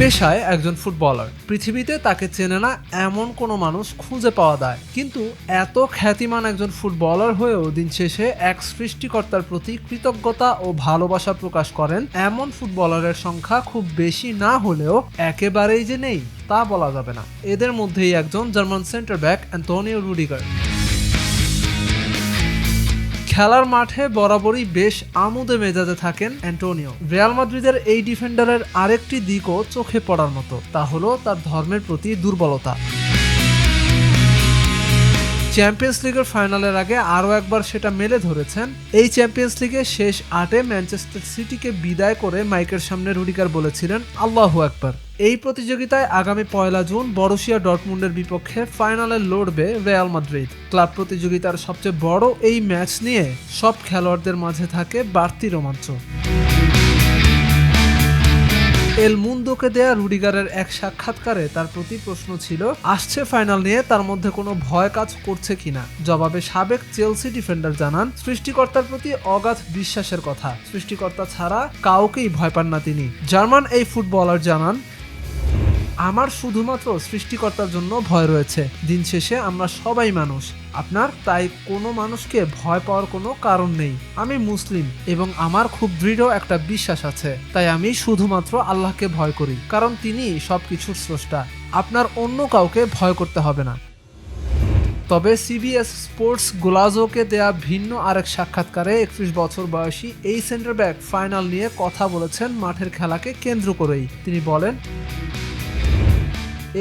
পেশায় একজন ফুটবলার। পৃথিবীতে তাকে চেনে না এমন কোনো মানুষ খুঁজে পাওয়া যায়। কিন্তু এত খ্যাতিমান একজন ফুটবলার হয়েও দিন শেষে এক সৃষ্টিকর্তার প্রতি কৃতজ্ঞতা ও ভালোবাসা প্রকাশ করেন। এমন ফুটবলারের সংখ্যা খুব বেশি না হলেও একেবারেই যে নেই তা বলা যাবে না। এদের মধ্যেই একজন German centre back Antonio Rudiger. খেলার মাঠে বরাবরই বেশ আমোদে মেজাজে থাকেন অ্যান্টোনিও। রিয়াল মাদ্রিদের এই ডিফেন্ডারের আরেকটি দিকও চোখে পড়ার মতো, তা হলো তার ধর্মের প্রতি দুর্বলতা। চ্যাম্পিয়ন্স লিগের ফাইনালের আগে আরও একবার সেটা মেলে ধরেছেন। এই চ্যাম্পিয়ন্স লিগে শেষ আটে ম্যানচেস্টার সিটিকে বিদায় করে মাইকের সামনে রুডিকার বলেছিলেন, আল্লাহু একবার এই প্রতিযোগিতায় আগামী পয়লা জুন বরুশিয়া ডটমুন্ডের বিপক্ষে ফাইনালে লড়বে রিয়াল মাদ্রিদ ক্লাব প্রতিযোগিতার সবচেয়ে বড় এই ম্যাচ নিয়ে সব খেলোয়াড়দের মাঝে থাকে বাড়তি রোমাঞ্চ। এল মুন্দোকে দেয়া রুডিগারের এক সাক্ষাৎকারে তার প্রতি প্রশ্ন ছিল, আসছে ফাইনাল নিয়ে তার মধ্যে কোনো ভয় কাজ করছে কিনা? জবাবে সাবেক চেলসি ডিফেন্ডার জানান, সৃষ্টিকর্তার প্রতি অগাধ বিশ্বাসের কথা। সৃষ্টিকর্তা ছাড়া কাউকেই ভয় পান না তিনি। জার্মান এই ফুটবলার জানান আমার শুধুমাত্র সৃষ্টিকর্তার জন্য ভয় রয়েছে। দিন শেষে আমরা সবাই মানুষ। আপনার তাই কোনো মানুষকে ভয় পাওয়ার কোনো কারণ নেই। আমি মুসলিম এবং আমার খুব দৃঢ় একটা বিশ্বাস আছে। তাই আমি শুধুমাত্র আল্লাহকে ভয় করি, কারণ তিনি সবকিছুর স্রষ্টা। আপনার অন্য কাউকে ভয় করতে হবে না। তবে সিবিএস স্পোর্টস গোলাজোকে দেয়া ভিন্ন আরেক সাক্ষাৎকারে একত্রিশ বছর বয়সী এই সেন্টার ব্যাক ফাইনাল নিয়ে কথা বলেছেন মাঠের খেলাকে কেন্দ্র করেই। তিনি বলেন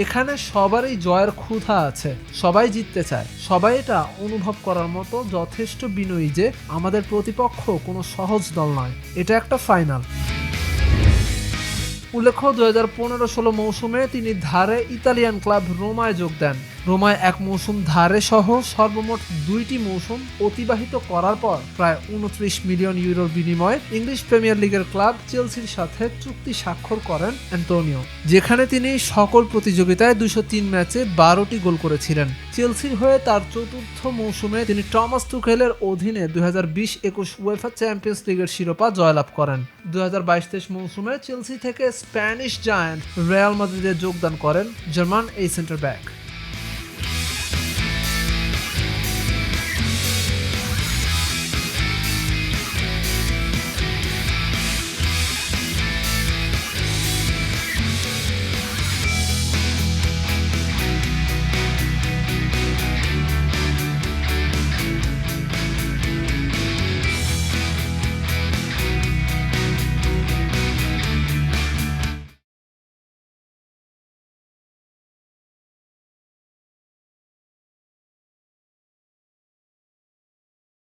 এখানে সবারই জয়ের ক্ষুধা আছে, সবাই জিততে চায়। সবাই এটা অনুভব করার মতো যথেষ্ট বিনয়ী যে আমাদের প্রতিপক্ষ কোনো সহজ দল নয়। এটা একটা ফাইনাল। উল্লেখ্য দু হাজার পনেরো ষোলো মৌসুমে তিনি ধারে ইতালিয়ান ক্লাব রোমায় যোগ দেন। রোমায় এক মৌসুম ধারে সহ সর্বমোট দুইটি মৌসুম অতিবাহিত করার পর প্রায় উনত্রিশ মিলিয়ন ইউরোর বিনিময়ে ইংলিশ প্রিমিয়ার লিগের ক্লাব চেলসির সাথে চুক্তি স্বাক্ষর করেন অ্যান্টোনিও, যেখানে তিনি সকল প্রতিযোগিতায় দুশো তিন ম্যাচে বারোটি গোল করেছিলেন। চেলসির হয়ে তার চতুর্থ মৌসুমে তিনি টমাস টুখেলের অধীনে দুই হাজার বিশ একুশ ওয়েফা চ্যাম্পিয়ন্স লিগের শিরোপা জয়লাভ করেন। দুই হাজার বাইশ তেইশ মৌসুমে চেলসি থেকে স্প্যানিশ জায়ান্ট রিয়াল মাদ্রিদে যোগদান করেন জার্মান এই সেন্টার ব্যাক।